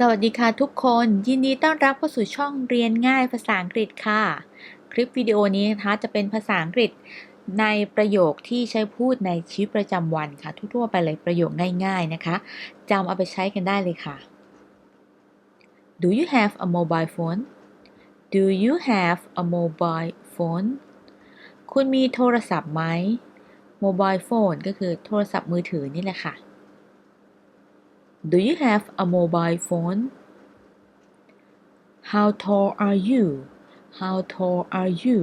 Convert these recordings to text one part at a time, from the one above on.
สวัสดีค่ะทุกคน ยินดีต้อนรับเข้าสู่ช่องเรียนง่ายภาษาอังกฤษค่ะ คลิปวิดีโอนี้นะคะจะเป็นภาษาอังกฤษในประโยคที่ใช้พูดในชีวิตประจำวันค่ะ ทั่วๆไปเลยประโยคง่าย ๆนะคะจำเอาไปใช้กันได้เลยค่ะ Do you have a mobile phone Do you have a mobile phone คุณมีโทรศัพท์ไหม mobile phone ก็คือโทรศัพท์มือถือนี่แหละค่ะ Do you have a mobile phone? How tall are you? How tall are you?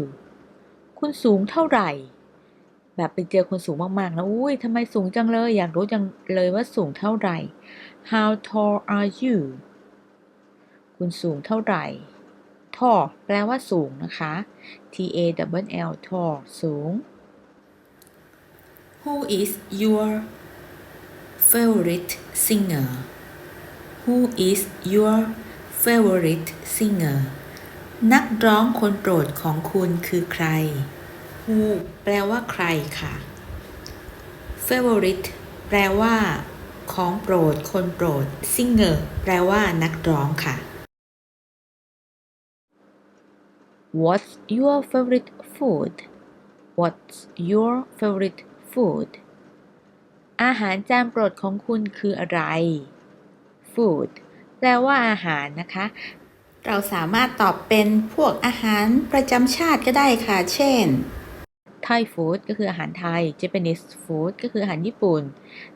คุณสูงเท่าไหร่ แบบไปเจอคนสูงมากๆ แล้วอุ้ยทำไมสูงจังเลย อยากรู้จังเลยว่าสูงเท่าไหร่ How tall are you? คุณสูงเท่าไหร่ tall แปลว่าสูงนะคะ T A W L tall สูง Who is your favorite singer? Who is your favorite singer? นักร้องคนโปรดของคุณคือใคร Who แปลว่าใครค่ะ favorite แปลว่า ของโปรด คนโปรด singer แปลว่า นักร้องค่ะ What's your favorite food? What's your favorite food? อาหารจานโปรดของคุณคืออะไร food แปลว่าอาหารนะคะ เราสามารถตอบเป็นพวกอาหารประจำชาติก็ได้ค่ะ เช่น Thai food ก็คืออาหารไทย Japanese food ก็คืออาหารญี่ปุ่น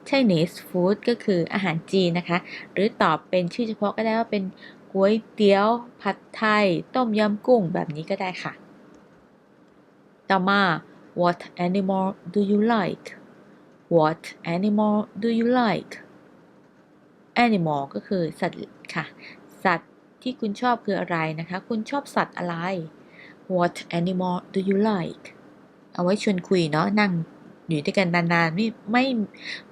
Chinese food ก็คืออาหารจีนนะคะ หรือตอบเป็นชื่อเฉพาะก็ได้ว่าเป็นก๋วยเตี๋ยว ผัดไทย ต้มยำกุ้งแบบนี้ก็ได้ค่ะ ต่อมา What animal do you like What animal do you like animal ก็คือสัตว์ค่ะ สัตว์ที่คุณชอบคืออะไรนะคะ คุณชอบสัตว์อะไร What animal do you like เอาไว้ชวนคุยเนาะนั่งอยู่ด้วยกันนานๆ ไม่ไม่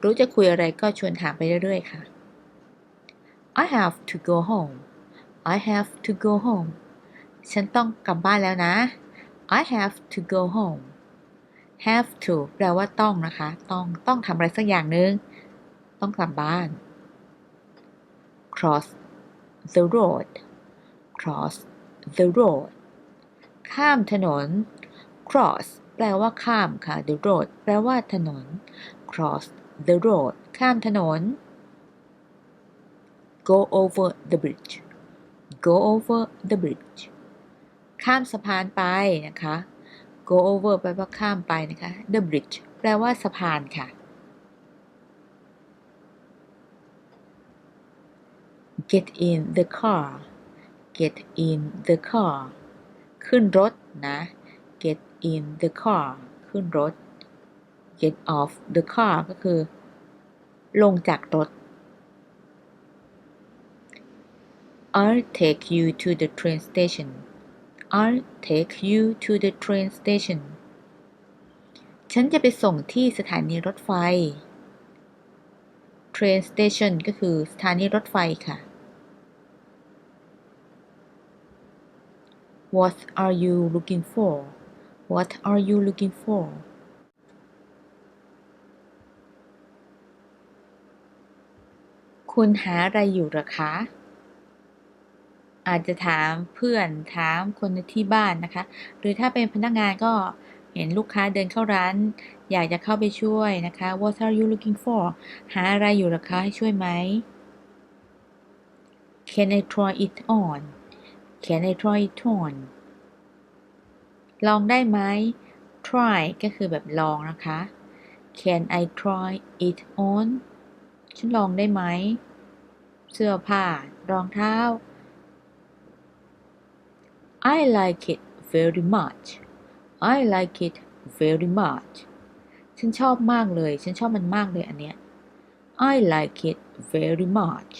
รู้จะคุยอะไรก็ชวนถามไปเรื่อยๆค่ะ I have to go home I have to go home ฉันต้องกลับบ้านแล้วนะ I have to go home have to แปลว่าต้องนะคะ ต้องต้องทำอะไรสักอย่างหนึ่งต้องกลับบ้าน cross the road cross the road ข้ามถนน cross แปลว่าข้ามค่ะ the road แปลว่าถนน cross the road ข้ามถนน go over the bridge go over the bridge ข้ามสะพานไปนะคะ go over แปลว่าข้ามไปนะคะ the bridge แปลว่าสะพานค่ะ get in the car get in the car ขึ้นรถนะ get in the car ขึ้นรถ get off the car ก็คือ ลงจากรถ I'll take you to the train station I'll take you to the train station ฉันจะไปส่งที่สถานีรถไฟ train station ก็คือสถานีรถไฟค่ะ What are you looking for What are you looking for คุณหาอะไรอยู่หรอคะ อาจจะถามเพื่อนถามคนที่บ้านนะคะ หรือถ้าเป็นพนักงานก็เห็นลูกค้าเดินเข้าร้าน อยากจะเข้าไปช่วยนะคะ What are you looking for หาอะไรอยู่หรอคะให้ช่วยไหม Can I try it on Can I try it on ลองได้ไหม try ก็คือแบบลองนะคะ Can I try it on ฉันลองได้ไหม เสื้อผ้ารองเท้า I like it very much I like it very much ฉันชอบมากเลย ฉันชอบมันมากเลยอันเนี้ย I like it very much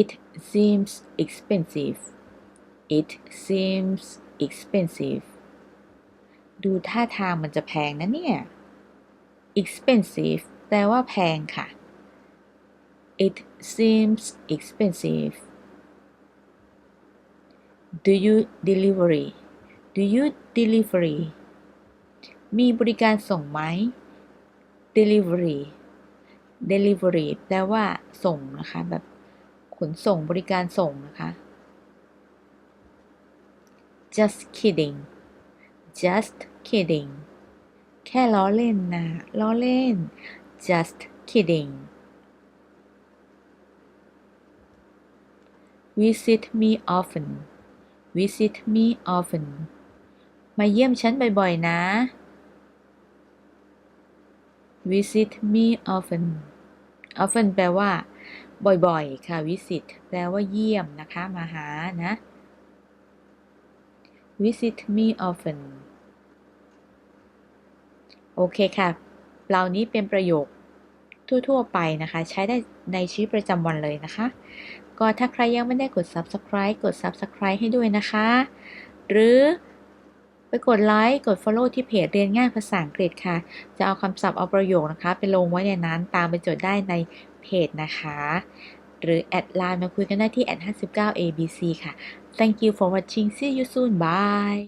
It seems expensive It seems expensive ดูท่าทางมันจะแพงนะเนี่ย expensive แปลว่าแพงค่ะ It seems expensive Do you delivery Do you delivery มีบริการส่งไหม Delivery delivery แปลว่าส่งนะคะ แบบขนส่งบริการส่งนะคะ just kidding just kidding แค่ล้อเล่นนะ ล้อเล่น just kidding visit me often visit me often มาเยี่ยมฉันบ่อยๆ นะ visit me often often แปลว่า บ่อยๆ ค่ะ visit แปลว่าเยี่ยมนะคะ มาหานะ visit me often โอเคค่ะเหล่านี้เป็นประโยค ทั่ว ๆ ไปนะคะ ใช้ได้ในชีวิตประจำวันเลยนะคะ ก็ถ้าใครยังไม่ได้กด subscribe กด subscribe ให้ด้วยนะคะ หรือไปกดไลค์กด follow ที่เพจเรียนง่ายภาษาอังกฤษค่ะ จะเอาคำศัพท์เอาประโยคนะคะ ไปลงไว้ในนั้นตามไปจดได้ในเพจนะคะ หรือแอดไลน์มาคุยกันได้ที่ @59abc ค่ะ Thank you for watching see you soon bye